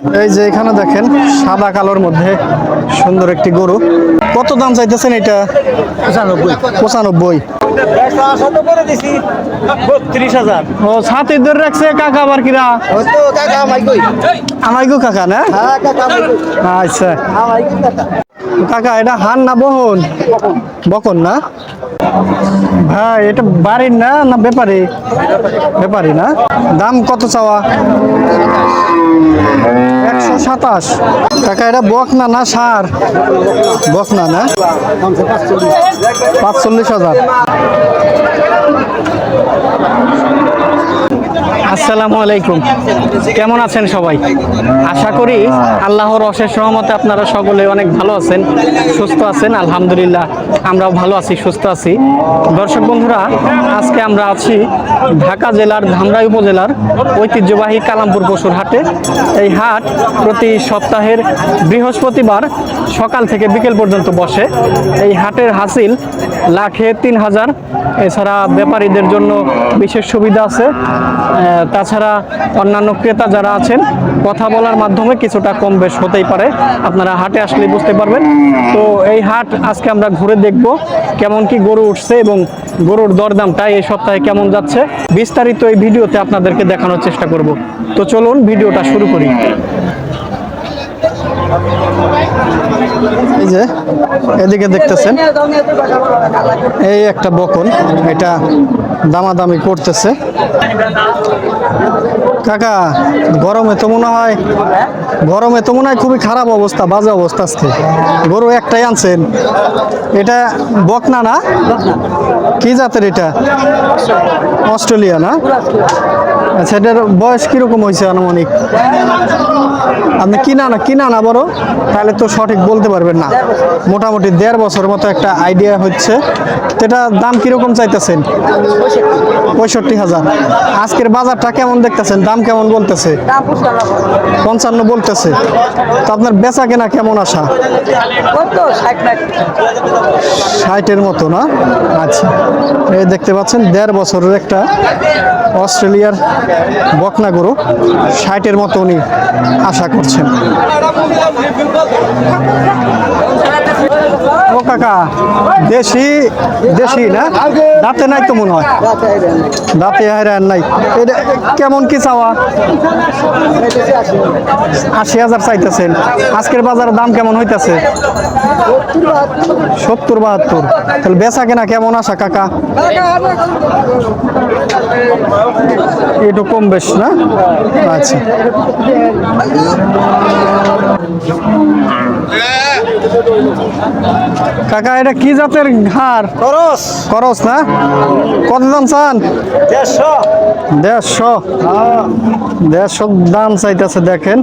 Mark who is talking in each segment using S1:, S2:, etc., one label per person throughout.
S1: এই যে এখানে দেখেন সাদা কালোর মধ্যে সুন্দর একটি গরু। কত দাম চাইতেছেন এটা?
S2: পঁচানব্বই।
S1: পঁচানব্বই। ও ছাতি ধরে রাখছে কাকা আবার কিরা?
S2: কাকা
S1: আমাইগো কাকা না?
S2: হ্যাঁ
S1: আচ্ছা।
S2: কাকা,
S1: এটা হান না বহন? বকন না? ভাই, এটা বাড়ির না না ব্যাপারী? ব্যাপারী না? দাম কত চাওয়া? একশো সাতাশ। কাকা, এটা বক না না সার? বক না না? পাঁচচল্লিশ হাজার। আসসালামু আলাইকুম। কেমন আছেন সবাই? আশা করি আল্লাহর অশেষ রহমতে আপনারা সকলে অনেক ভালো আছেন, সুস্থ আছেন, আলহামদুলিল্লাহ আমরাও ভালো আছি, সুস্থ আছি। দর্শক বন্ধুরা, আজকে আমরা আছি ঢাকা জেলার ধামরাই উপজেলার ঐতিহ্যবাহী কালামপুর পশুর হাটে। এই হাট প্রতি সপ্তাহের বৃহস্পতিবার সকাল থেকে বিকেল পর্যন্ত বসে। এই হাটের হাসিল লাখে তিন হাজার। এছাড়া ব্যাপারীদের জন্য বিশেষ সুবিধা আছে। তাছাড়া অন্যান্য ক্রেতা যারা আছেন, কথা বলার মাধ্যমে কিছুটা কম বেশ হতেই পারে। আপনারা হাটে আসলে বুঝতে পারবেন। তো এই হাট আজকে আমরা ঘুরে দেখব কেমন কি গরু উঠছে এবং গরুর দরদামটা এই সপ্তাহে কেমন যাচ্ছে। বিস্তারিত এই ভিডিওতে আপনাদেরকে দেখানোর চেষ্টা করব। তো চলুন ভিডিওটা শুরু করি। এই যে, এদিকে দেখতেছেন। এই একটা বকন, এটা দামাদামি করতেছে। কাকা, গরমে তো মনে হয় গরমে তো মনে হয় খুবই খারাপ অবস্থা, বাজে অবস্থা আজকে। গরু একটাই আনছেন। এটা বকনা না? কি জাতের এটা? অস্ট্রেলিয়া না? আচ্ছা এটার বয়স কীরকম হয়েছে আনুমানিক? আপনি কিনা না কিনা না বড়? তাহলে তো সঠিক বলতে পারবেন না। মোটামুটি দেড় বছর মতো একটা আইডিয়া হচ্ছে। তো এটা দাম কীরকম চাইতেছেন? পঁয়ষট্টি হাজার। আজকের বাজারটা কেমন দেখতেছেন? দাম কেমন বলতেছে? পঞ্চান্ন বলতেছে। তো আপনার বেচা কেনা কেমন আসা ষাটের মতো না? আচ্ছা। এই দেখতে পাচ্ছেন, দেড় বছরের একটা অস্ট্রেলিয়ার বকনা গরু ষাটের মতো উনি আশা করছেন। ও কাকা, দেশি দেশি না? দাঁতে নাই তো মনে হয়। দাঁতে হারান নাই। এটা কেমন কি চাওয়া? আশি হাজার চাইতেছেন। আজকের বাজারের দাম কেমন হইতেছে? সত্তর বাহাত্তর। তাহলে বেচা কেনা কেমন আসা কাকা? একটু কম বেশ না? আচ্ছা। কাকা এটা কি জাতের ঘাড়?
S2: করস।
S1: করস না? কত দাম চান?
S2: দেড়শো।
S1: দেড়শো? দেড়শো দাম চাইতেছে দেখেন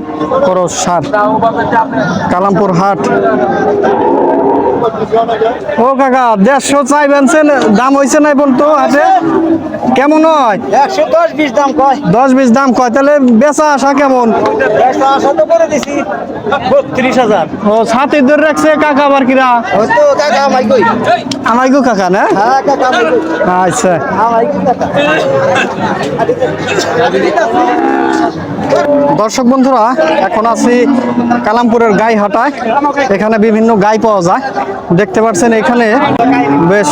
S1: করস সার। কালামপুর হাট। ও কাকা দেড়শো চাইবেন দাম হয়েছে নাই বলতো হাটে? কেমন হয়?
S2: একশো দশ বিশ দাম কয়।
S1: দশ বিশ দাম কয় তাহলে বেচা আসা কেমন?
S2: একশো আশাতে করে দিছি। বত্রিশ হাজার।
S1: ও ছাতি ধরে রাখছে কাকা আবার কিরা?
S2: কাকা আমাই কই?
S1: কাকা না?
S2: হ্যাঁ
S1: আচ্ছা। দর্শক বন্ধুরা এখন আছি কালামপুরের গাই হাটায় এখানে বিভিন্ন গাই পাওয়া যায়। দেখতে পাচ্ছেন এখানে বেশ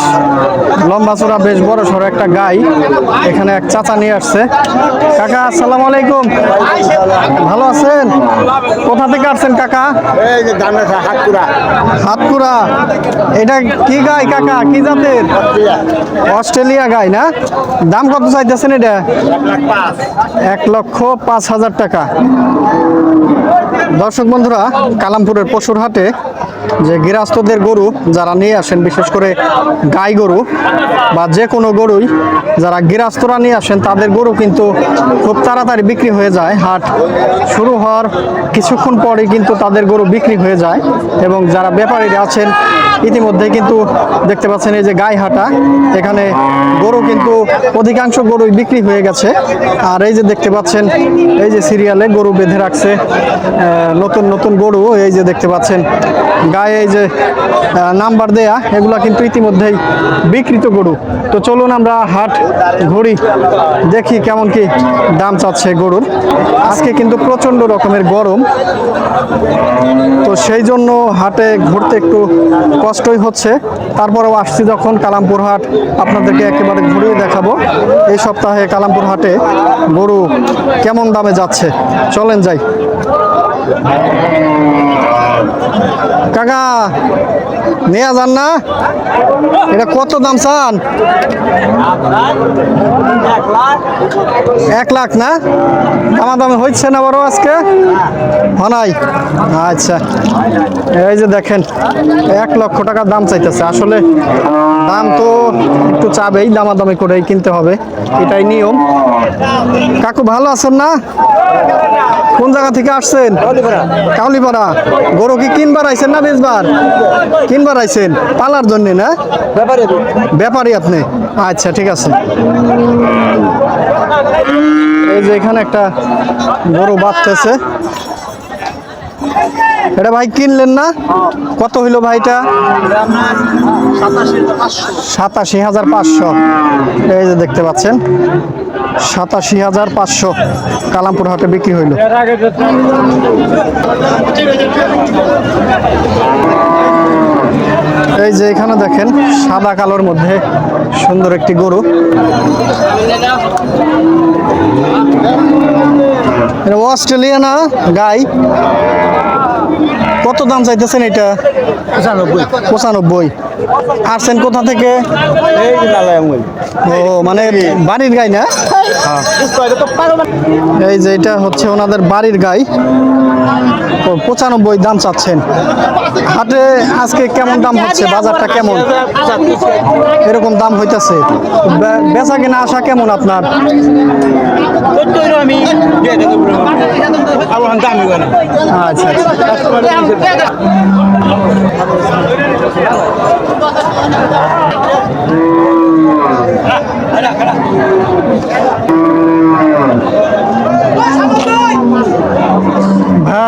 S1: লম্বা চড়া বেশ বড় সড়ো একটা গাই। এখানে এক চাচা নিয়ে আসছে। কাকা আসসালামু আলাইকুম। ভালো আছেন? কোথা থেকে আসছেন কাকা? হাতকুড়া। এটা কি গাই কাকা? কি জাতের? অস্ট্রেলিয়া গাই না? দাম কত চাইতেছেন এটা? এক লক্ষ পাঁচ হাজার টাকা। দর্শক বন্ধুরা কালামপুরের পশুর হাটে যে গৃহস্থদের গরু যারা নিয়ে আসেন, বিশেষ করে গাই গরু বা যে কোনো গরুই, যারা গৃহস্থরা নিয়ে আসেন, তাদের গরু কিন্তু খুব তাড়াতাড়ি বিক্রি হয়ে যায়। হাট শুরু হওয়ার কিছুক্ষণ পরেই কিন্তু তাদের গরু বিক্রি হয়ে যায় এবং যারা ব্যাপারীরা আছেন, ইতিমধ্যে কিন্তু দেখতে পাচ্ছেন এই যে গায়ে হাটা। এখানে গরু কিন্তু অধিকাংশ গরুই বিক্রি হয়ে গেছে। আর এই যে দেখতে পাচ্ছেন, এই যে সিরিয়ালে গরু বেঁধে রাখছে নতুন নতুন গরু, এই যে দেখতে পাচ্ছেন গায়ে এই যে নাম্বার দেয়া, এগুলা কিন্তু ইতিমধ্যেই বিকৃত গরু। তো চলুন আমরা হাট ঘুরি, দেখি কেমন কি দাম চাচ্ছে গরুর। আজকে কিন্তু প্রচণ্ড রকমের গরম। তো সেই জন্য হাটে ঘুরতে একটু কষ্টই হচ্ছে। তারপরেও আসছি যখন কালামপুর হাট, আপনাদেরকে একেবারে ঘুরিয়ে দেখাবো। এই সপ্তাহে কালামপুর হাটে গরু কেমন দামে যাচ্ছে? চলেন যাই। কাকা নেওয়া যান না? এটা কত দাম চান? এক লাখ না? আমার দামে হচ্ছে না বড় আজকে? হনাই আচ্ছা। এই যে দেখেন, এক লক্ষ টাকার দাম চাইতেছে। আসলে দাম তো একটু চাবেই, দামাদামি করেই কিনতে হবে। এটাই নিয়ম। কাকু, ভালো আছেন না? কোন জায়গা থেকে আসছেন? কাউলিপাড়া। গরু কি কিনবার আইছেন না বেচবার? কিনবার আইছেন? পালার জন্য না?
S2: ব্যাপারে
S1: ব্যাপারী আপনি। আচ্ছা ঠিক আছে। এই যে এখানে একটা গরু বাঁধতেছে। এটা ভাই কিনলেন না? কত হইল ভাইটা সাতাশি হাজার পাঁচশো। এই যে দেখতে পাচ্ছেন। সাতাশি হাজার পাঁচশো কালামপুর হাটে বিক্রি হইল। এই যে এখানে দেখেন, সাদা কালোর মধ্যে সুন্দর একটি গরু। অস্ট্রেলিয়া না গাই। কত দাম চাইতেছেন এটা?
S2: পঁচানব্বই।
S1: পঁচানব্বই। আসছেন কোথা থেকে? ও মানে বাড়ির গাই না? এই যে এটা হচ্ছে ওনাদের বাড়ির গাই। পঁচানব্বই দাম চাচ্ছেন। হাটে আজকে কেমন দাম হচ্ছে? বাজারটা কেমন? এরকম দাম হইতেছে। বেচা কিনা আশা কেমন আপনার? আচ্ছা আচ্ছা।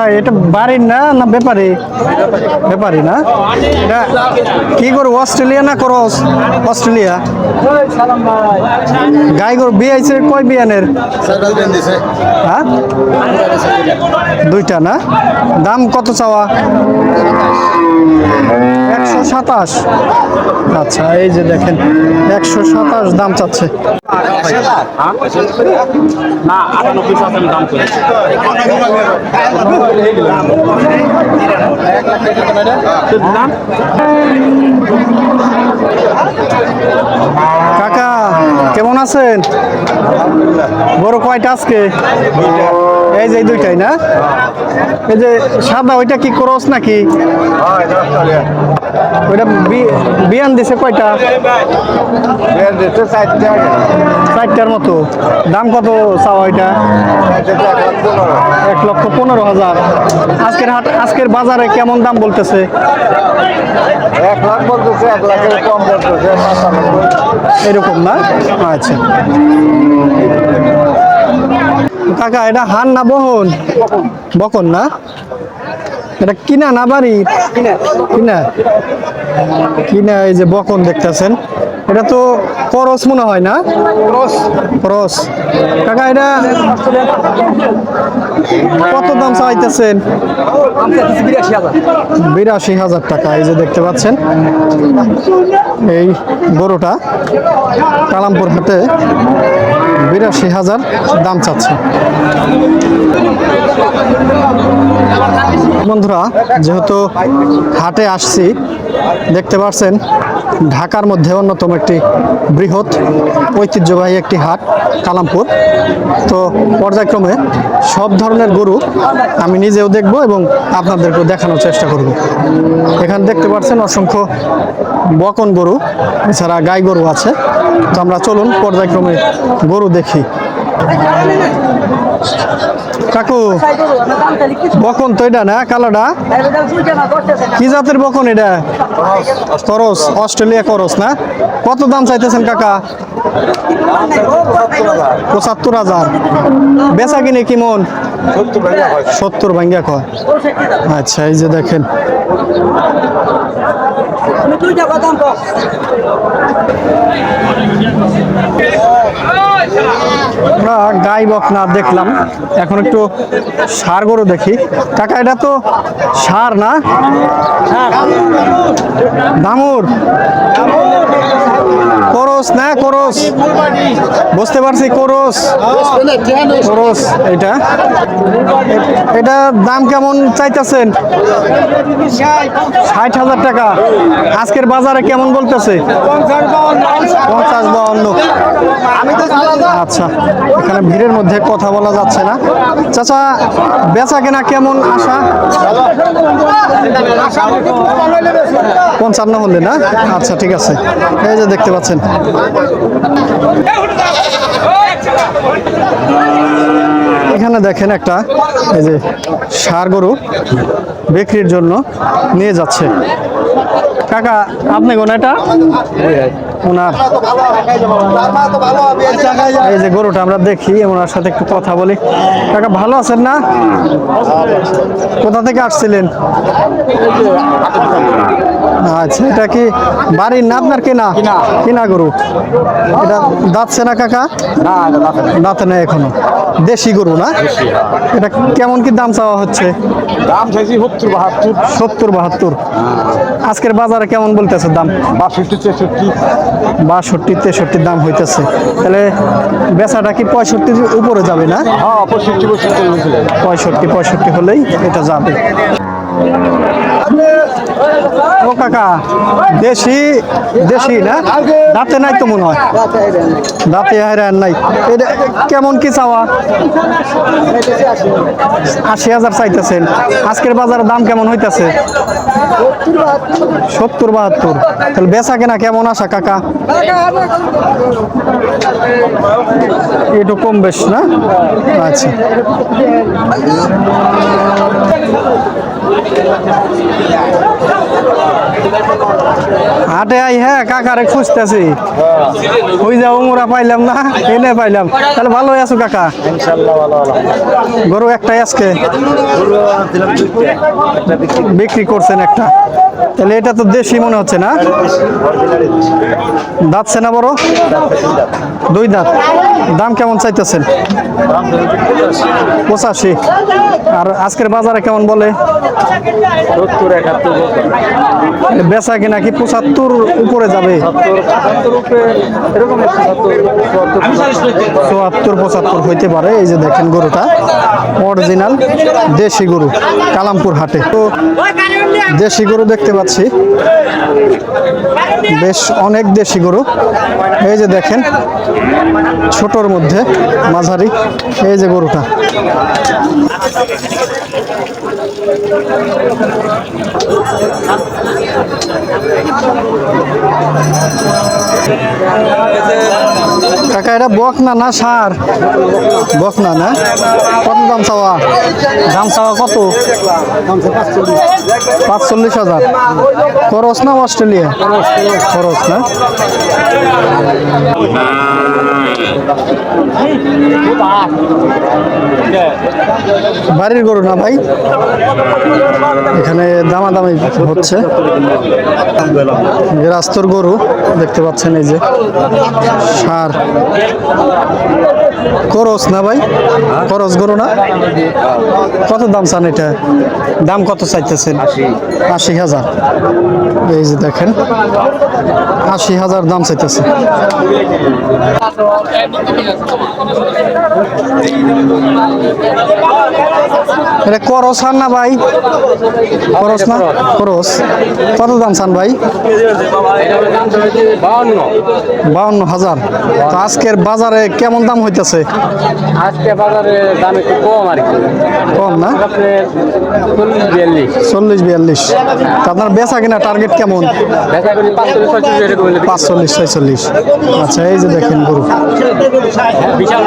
S1: ভাই এটা বাড়ির না না ব্যাপারী? ব্যাপারী না? এটা কি করো, অস্ট্রেলিয়া না করস অস্ট্রেলিয়া? গাই গরু বিয়াইছে কয় বিয়ানের? হ্যাঁ? দুইটা না? দাম কত চাওয়া? একশো সাতাশ। আচ্ছা এই যে দেখেন, একশো সাতাশ দাম চাচ্ছে।
S2: না, আটানব্বই শতাংশ
S1: কাকা, কেমন আছেন? বড় কয়টা আজকে? এই যে দুইটাই না? এই যে সাদা, ওইটা কি করস নাকি? ওইটা বিয়ান দিছে কয়টা? চারটার মতো। দাম কত চাওয়া ওইটা এক লক্ষ পনেরো হাজার। আজকের হাট আজকের বাজারে কেমন দাম বলতেছে?
S2: এক লাখ বলতেছে এক লাখের কম বলতেছে
S1: এরকম না? আচ্ছা। কাকা এটা হান না বহন? বকন না? এটা কিনা না বাড়ি? কিনা। কিনা। এই যে বকন দেখতেছেন। এটা তো করস মনে হয় না? ক্রস। কাকা এটা কত দাম চাইতেছেন?
S2: বিরাশি হাজার
S1: টাকা এই যে দেখতে পাচ্ছেন। এই গরুটা কালামপুর হাটে বিরাশি হাজার দাম চাচ্ছে। বন্ধুরা, যেহেতু হাটে আসছি, দেখতে পাচ্ছেন ঢাকার মধ্যে অন্যতম একটি বৃহৎ ঐতিহ্যবাহী একটি হাট, কালামপুর। তো পর্যায়ক্রমে সব ধরনের গরু আমি নিজেও দেখব এবং আপনাদেরকেও দেখানোর চেষ্টা করব। এখানে দেখতে পাচ্ছেন অসংখ্য বকন গরু, এছাড়া গাই গরু আছে। তো আমরা চলুন পর্যায়ক্রমে গরু দেখি। কাকু, বকন তো এটা না, কালোটা? কি জাতের বকন এটা? করস অস্ট্রেলিয়া করস না? কত দাম চাইতেছেন কাকা? পঁচাত্তর হাজার। বেচা কিনে কেমন সত্তর ভাঙ্গা কয়। আচ্ছা এই যে দেখেন। আমরা গাই বকনা দেখলাম। এখন একটু সার গরু দেখি। কাকা, এটা তো সার না? দামুর করস না, করস? বুঝতে পারছি, করস। করস এটা এটা দাম কেমন চাইতেছেন? ষাট হাজার টাকা। আজকের বাজারে কেমন বলতেছে? পঞ্চাশ বাউন্ন। আচ্ছা এখানে ভিড়ের মধ্যে কথা বলা যাচ্ছে না। চাচা, বেচা কেনা কেমন আশা? পঞ্চান্ন হলে না? আচ্ছা ঠিক আছে। এই যে দেখতে পাচ্ছেন। এখানে দেখেন একটা, এই যে সার গরু বিক্রির জন্য নিয়ে যাচ্ছে। কাকা আপনি কোন এটা? ওনার। এই যে গরুটা আমরা দেখি ওনার সাথে একটু কথা বলি। কাকা ভালো আছেন না? কোথা থেকে আসছিলেন? আচ্ছা এটা কি বাড়ির না আপনার কেনা? কেনা। গরু? এটা দাঁতছে না কাকা? দাঁতে নেই এখনও। দেশি গরু না? এটা কেমন কি দাম চাওয়া হচ্ছে?
S2: দাম চাইছি সত্তর বাহাত্তর।
S1: সত্তর বাহাত্তর। আজকের বাজারে কেমন বলতেছে দাম?
S2: বাষট্টি তেষট্টি।
S1: বাষট্টি তেষট্টির দাম হইতেছে। তাহলে বেচাটা কি পঁয়ষট্টির উপরে যাবে না?
S2: হ্যাঁ পঁয়ষট্টি পঁয়ষট্টি
S1: হলেই এটা যাবে। ও কাকা, দেশি দেশি না? দাঁতে নাই তো মনে হয়। দাঁতে হারান নাই। এটা কেমন কি চাওয়া? আশি হাজার চাইতেছেন। আজকের বাজারে দাম কেমন হইতেছে? সত্তর বাহাত্তর। তাহলে বেচা কেনা কেমন আসা কাকা? একটু কম বেশ না? আচ্ছা। হাটে আই হ্যাঁ কাকারে খুঁজতেছি। ওই যা উমরা পাইলাম না এনে পাইলাম। তাহলে ভালোই আছো কাকা?
S2: ভালো ভালো
S1: গরু একটাই আজকে? বিক্রি। করছেন একটা। তাহলে এটা তো দেশি মনে হচ্ছে না? দাঁতছে না বড়? দুই দাঁত। দাম কেমন চাইতেছেন? পঁচাশি। আর আজকের বাজারে কেমন বলে? বেচা কিনা কি পঁচাত্তর উপরে যাবে? চুয়াত্তর পঁচাত্তর হইতে পারে। এই যে দেখেন গরুটা অরিজিনাল দেশি গরু কালামপুর হাটে। তো দেশি গরু দেখতে পাচ্ছি। বেশ অনেক দেশি গরু। এই যে দেখেন ছোটর মধ্যে মাঝারি। এই যে গরুটা। Thank you. কাকা, এটা বক না না সার? বক না না? কত দাম চাওয়া? দাম চাওয়া কত? পাঁচচল্লিশ হাজার। খরচ না অস্ট্রেলিয়া? খরচ না? বাড়ির গরু না ভাই? এখানে দামাদামি হচ্ছে। রাস্তর গরু দেখতে পাচ্ছেন এই যে সার। করস না ভাই? করস গরু না? কত দাম চান এটা? দাম কত চাইতেছেন? আশি হাজার। এই যে দেখেন, আশি হাজার দাম চাইতেছে। এটা করস না ভাই? করস না? করস। কত দাম চান ভাই?
S2: বাউন্ন।
S1: বাউন্ন হাজার। তো আজকের বাজারে কেমন দাম হইতেছে?
S2: আজকে বাজারে দাম একটু কম আর কি।
S1: কম না?
S2: চল্লিশ বিয়াল্লিশ।
S1: চল্লিশ বিয়াল্লিশ। আপনার বেচা কিনা টার্গেট কেমন?
S2: পাঁচচল্লিশ ছয়চল্লিশ
S1: আচ্ছা এই যে দেখেন গরু।
S2: বিশাল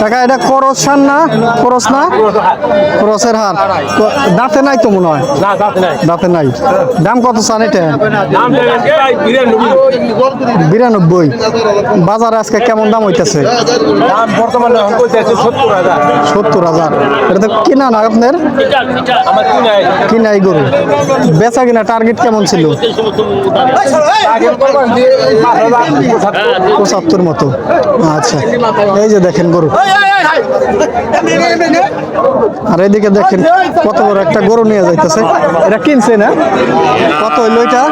S1: কাকা এটা করস সার না করস না করসের হার দাঁতে নাই তো মনে হয়
S2: দাঁত নাই
S1: দাম কত চান এটা
S2: বিরানব্বই
S1: বাজারে আজকে কেমন দাম হইতেছে
S2: সত্তর হাজার
S1: এটা তো কিনা না আপনার
S2: আমার কি নাই
S1: গরু বেচা কিনা টার্গেট কেমন ছিল
S2: পঁচাত্তর
S1: পঁচাত্তর মতো। আচ্ছা। এই যে দেখেন গরু। আর এদিকে দেখেন কত বড় একটা গরু নিয়ে যাইতেছে। এটা কিনছে না? কত হইল এটা?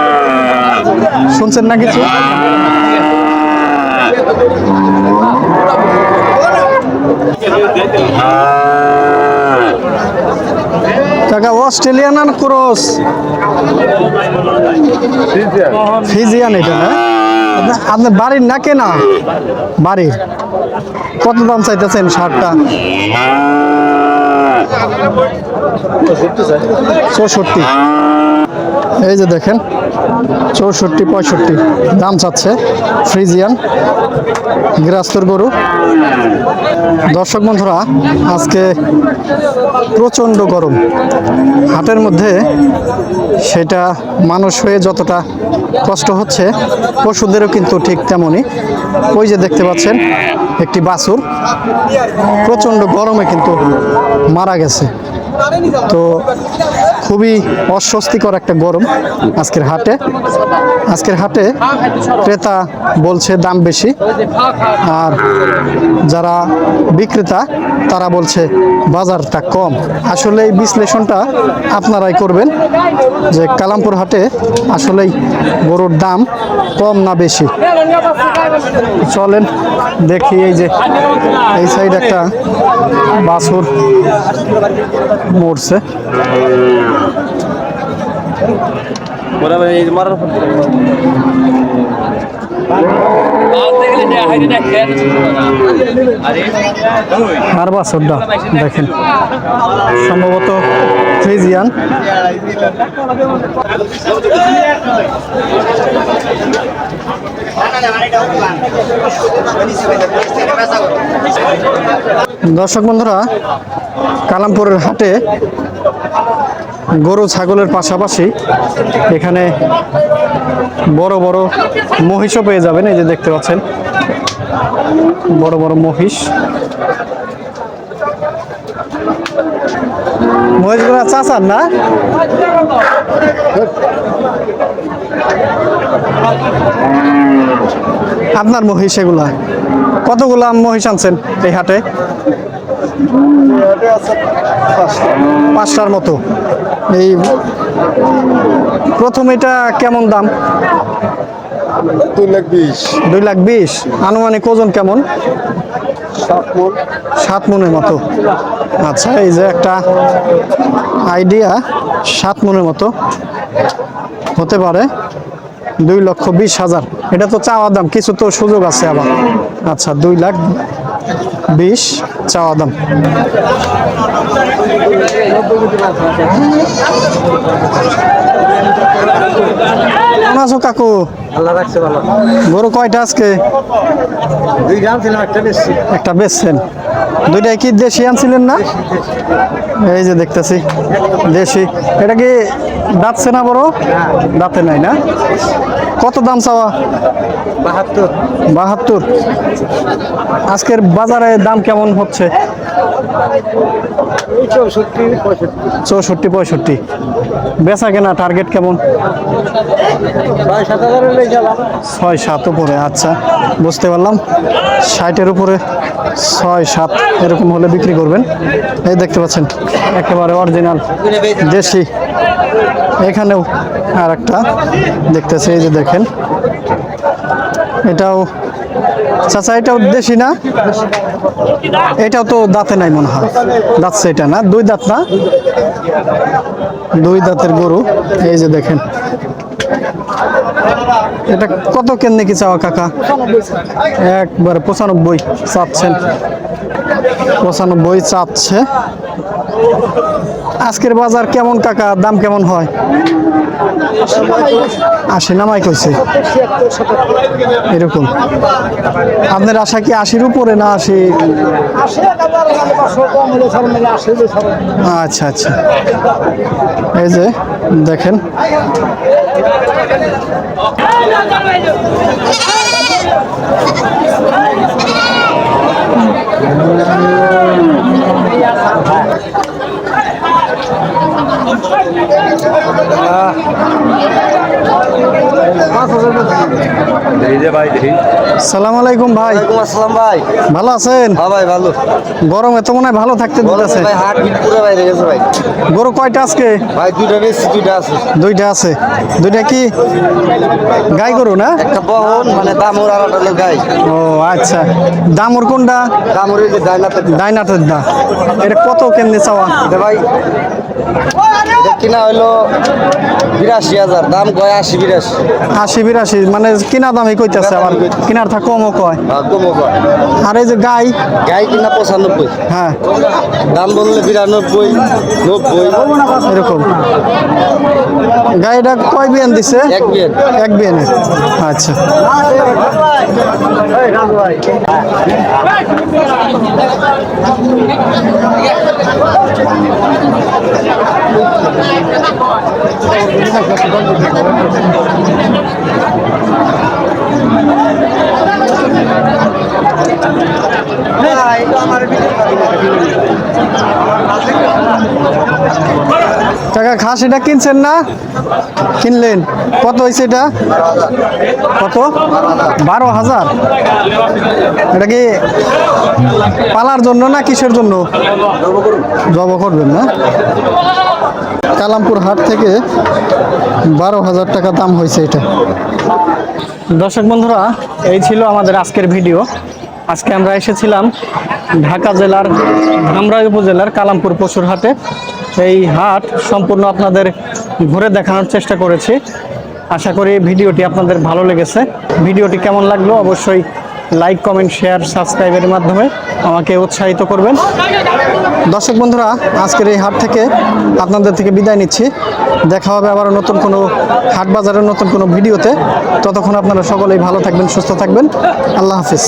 S1: শুনছেন না কিছু? Australian cross? ফিজিয়ান এটা না? আপনার বাড়ির না কেনা? বাড়ির। কত দাম চাইতেছেন শার্টটা? চৌষট্টি। এই যে দেখেন, চৌষট্টি, পঁয়ষট্টি, দাম চাচ্ছে ফ্রিজিয়ান গৃহস্থর গরু। দর্শক বন্ধুরা, আজকে প্রচণ্ড গরম। হাটের মধ্যে সেটা মানুষ হয়ে যতটা কষ্ট হচ্ছে, পশুদেরও কিন্তু ঠিক তেমনই। ওই যে দেখতে পাচ্ছেন, একটি বাছুর প্রচণ্ড গরমে কিন্তু মারা গেছে। তো খুবই অস্বস্তিকর একটা গরম আজকের হাটে। আজকের হাটে ক্রেতা বলছে দাম বেশি। আর যারা বিক্রেতা, তারা বলছে বাজারটা কম। আসলে এই বিশ্লেষণটা আপনারাই করবেন যে কালামপুর হাটে আসলেই গরুর দাম কম না বেশি। চলেন দেখি এই যে, এই সাইড একটা বাছুর মরছে। আর বাছুরটা দেখেন। সম্ভবত ফ্রিজিয়ান। দর্শক বন্ধুরা কালামপুরের হাটে গরু, ছাগলের পাশাপাশি এখানে বড় বড় মহিষও পেয়ে যাবেন, এই যে দেখতে পাচ্ছেন। বড় বড় মহিষ। মহিষগুলো চাচার না? আপনার মহিষ এগুলা? কতগুলা মহিষ আনছেন এই হাটে? পাঁচটার মতো। এই প্রথম এটা কেমন দাম?
S3: দুই লাখ বিশ।
S1: দুই লাখ বিশ। আনুমানিক ওজন কেমন?
S3: সাত
S1: মনের মতো। আচ্ছা এই যে একটা আইডিয়া সাত মনের মতো। হতে পারে দুই লক্ষ বিশ হাজার। এটা তো চাওয়া দাম কিছু তো সুযোগ আছে আবার। আচ্ছা দুই লাখ বিশ চাওয়া দাম। কেমন আছো কাকু?
S2: আল্লাহ রাখছে ভালো।
S1: গরু কয়টা আজকে?
S2: দুই একটা বেশি।
S1: একটা বেচছেন। দুইটাই কি দেশি আনছিলেন না? এই যে দেখতেছি দেশি। এটা কি দাঁতছে না বড়? দাঁতে নাই না? কত দাম চাওয়া?
S2: বাহাত্তর।
S1: বাহাত্তর। আজকের বাজারে দাম কেমন হচ্ছে?
S2: চৌষট্টি পঁয়ষট্টি।
S1: বেচা কেনা টার্গেট কেমন?
S2: ছয় সাত
S1: উপরে আচ্ছা। বুঝতে পারলাম। ষাটের উপরে ছয় সাত এরকম হলে বিক্রি করবেন। এই দেখতে পাচ্ছেন একেবারে অরিজিনাল দেশি। এখানেও আর একটা দেখতেছি, এই যে দেখেন। এটাও, চাচা, এটাও দেশি না? এটাও তো দাঁতে নাই মনে হয়। দাঁতছে এটা না? দুই দাঁত না? দুই দাঁতের গরু। এই যে দেখেন। এটা কত কেন নাকি চাওয়া, কাকা? একবারে পঁচানব্বই চাচ্ছেন পঁচানব্বই চাচ্ছে। আজকের বাজার কেমন কাকা? দাম কেমন হয়? আশি নামাই কইছে এরকম। আপনার আশা কি আশির উপরে না আশি? আচ্ছা আচ্ছা। এই যে, দেখেন। হ্যাঁ। সালাম আলাইকুম ভাই।
S3: আসসালাম ভাই।
S1: ভালো আছেন?
S3: হ্যাঁ ভাই ভালো।
S1: গরমে তো মনে হয় ভালো থাকতে দিতেছে।
S3: ভাই হাট বিট পুরো বাইরে গেছে ভাই।
S1: গরু কয়টা আজকে?
S3: ভাই দুইটা বেশি দুইটা আছে।
S1: দুইটা আছে। দুইটা কি? গাই গরু না?
S3: একটা বহন মানে দামুর আর একটা গাই।
S1: ও আচ্ছা। দামর কোনটা?
S3: দামুর এই যে দাইনাতে
S1: ডাইনাটের দা। এটা কত কেমনি চাওয়া?
S3: ভাই কিনা হইল বিরাশি হাজার দাম কয়? আশি বিরাশি।
S1: আশি বিরাশি মানে কিনা দামই কইতেছে আবার। কিনার থা কমও কয়।
S3: আর কমও কয়।
S1: আর এই যে গাই?
S3: গাই কিনা পঁচানব্বই।
S1: হ্যাঁ।
S3: দাম বললে বিরানব্বই নব্বই।
S1: এরকম। গাইটা কয় বিয়ান দিছে? এক বিয়ানে। আচ্ছা। টাকা খাস, এটা কিনছেন না? কিনলেন। কত হয়েছে এটা? কত? বারো হাজার। এটা কি পালার জন্য না কিসের জন্য? জব করবেন না? কালামপুর হাট থেকে বারো হাজার টাকা দাম হয়েছে এটা। দর্শক বন্ধুরা, এই ছিল আমাদের আজকের ভিডিও। আজকে আমরা এসেছিলাম ঢাকা জেলার, ধামরাই উপজেলার কালামপুর পশুর হাটে। এই হাট সম্পূর্ণ আপনাদের ঘুরে দেখানোর চেষ্টা করেছি। আশা করি ভিডিওটি আপনাদের ভালো লেগেছে। ভিডিওটি কেমন লাগল অবশ্যই লাইক, কমেন্ট, শেয়ার সাবস্ক্রাইবের মাধ্যমে আমাকে উৎসাহিত করবেন। দর্শক বন্ধুরা, আজকের এই হাট থেকে আপনাদের থেকে বিদায় নিচ্ছি। দেখা হবে আবার নতুন কোনো হাট বাজারের নতুন কোনো ভিডিওতে। ততক্ষণ আপনারা সকলেই ভালো থাকবেন, সুস্থ থাকবেন। আল্লাহ হাফিজ।